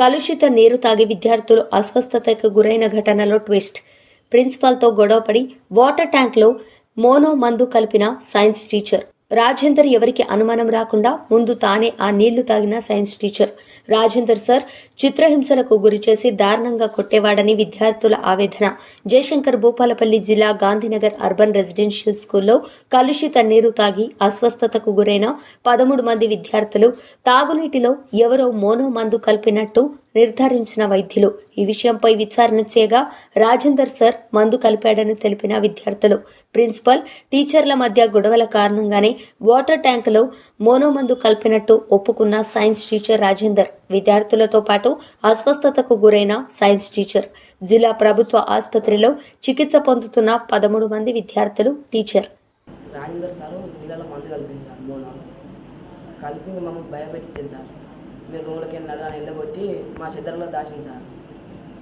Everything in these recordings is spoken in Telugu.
కలుషిత నీరు తాగి విద్యార్థులు అస్వస్థతకు గురైన ఘటనలో ట్విస్ట్. ప్రిన్సిపాల్తో గొడవపడి వాటర్ ట్యాంక్లో మోనో మందు కలిపిన సైన్స్ టీచర్. రాజేందర్ ఎవరికి అనుమానం రాకుండా ముందు తానే ఆ నీళ్ళు తాగిన సైన్స్ టీచర్. రాజేందర్ సార్ చిత్రహింసలకు గురిచేసి దారుణంగా కొట్టేవాడని విద్యార్థుల ఆవేదన. జయశంకర్ భూపాలపల్లి జిల్లా గాంధీనగర్ అర్బన్ రెసిడెన్షియల్ స్కూల్లో కలుషిత నీరు తాగి అస్వస్థతకు గురైన పదమూడు మంది విద్యార్థులు తాగునీటిలో ఎవరో మోనో మందు కలిపినట్టు నిర్ధారించిన వైద్యులు. ఈ విషయంపై విచారణ చేయగా రాజేందర్ సార్ మందు కలిపాడని తెలిపిన విద్యార్థులు. ప్రిన్సిపల్ టీచర్ల మధ్య గొడవల కారణంగానే వాటర్ ట్యాంకులో మోనో మందు కలిపినట్టు ఒప్పుకున్న సైన్స్ టీచర్ రాజేందర్. విద్యార్థులతో పాటు అస్వస్థతకు గురైన సైన్స్ టీచర్. జిల్లా ప్రభుత్వ ఆసుపత్రిలో చికిత్స పొందుతున్న పదమూడు మంది విద్యార్థులు టీచర్. రాజేందర్ సారు నీళ్ళలో మందు కలిపి మమ్మల్ని భయపెట్టించారు సార్ మీరు రూమ్లోకి వెళ్ళినారు అని ఎండగొట్టి మా సిద్ధరంలో దాచింది సార్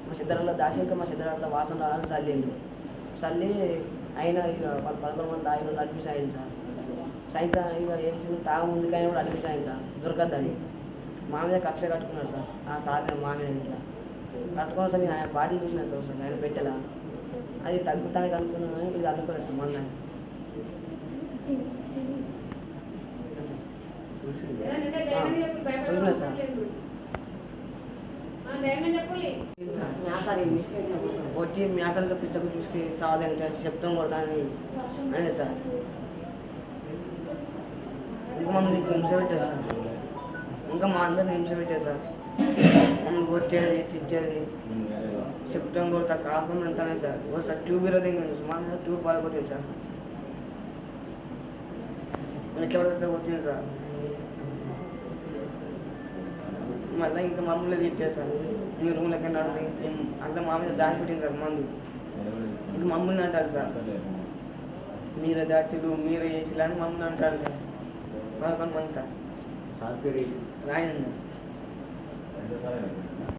మా సిద్ధరంలో దాచి ఇంకా మా సిద్ధరంలో వాసన రావాలని చల్లిండు చల్లి అయినా ఇక పద- పదకొండు మంది తాగిన అడ్మిషన్ అయింది సార్ సాయంత్రం ఇక వేసిన తాగ ముందుకైనా కూడా అడ్మిషన్ అయింది సార్ దొరకద్దని మా మీద కక్ష కట్టుకున్నాడు సార్. ఆ సార్ నేను మా మీద ఇట్లా కట్టుకున్న సార్ నేను ఆయన బాటిల్ చూసినాను సార్ సార్ ఆయన పెట్టేలా? అది తగ్గుతానికి అనుకున్నాను కానీ ఇది అనుకోలేదు సార్ మొన్న. చూసినా సార్ వచ్చి మ్యాథ్లో పిచ్చకు చూసి సావదని చెప్తాం కొడతానని అనే సార్ ఇంకా మమ్మల్ని నీకు హింస పెట్టారు సార్ ఇంకా మా అందరిని హింస పెట్టారు సార్ మమ్మల్ని కొట్టేది తిట్టేది చెప్తాం కొడతా కాకుండా అంతానే సార్ ఒకసారి ట్యూబ్ ఇరవై మా మీద ట్యూబ్ బాగా కొట్టింది సార్ ఇంకెవరికైతే కొట్టింది సార్ మళ్ళీ ఇంకా మమ్మల్ని తిట్టారు సార్ మీ రూమ్లోకి వెళ్ళాలి అట్లా మా మీద దాచి పెట్టింది సార్ మందు. ఇంక మమ్మల్ని అంటారు సార్. మీరే దాచుడు మీరే చేసిలా అని మమ్మల్ని అంటారు సార్. పదకొండు మంది సార్. రాయండి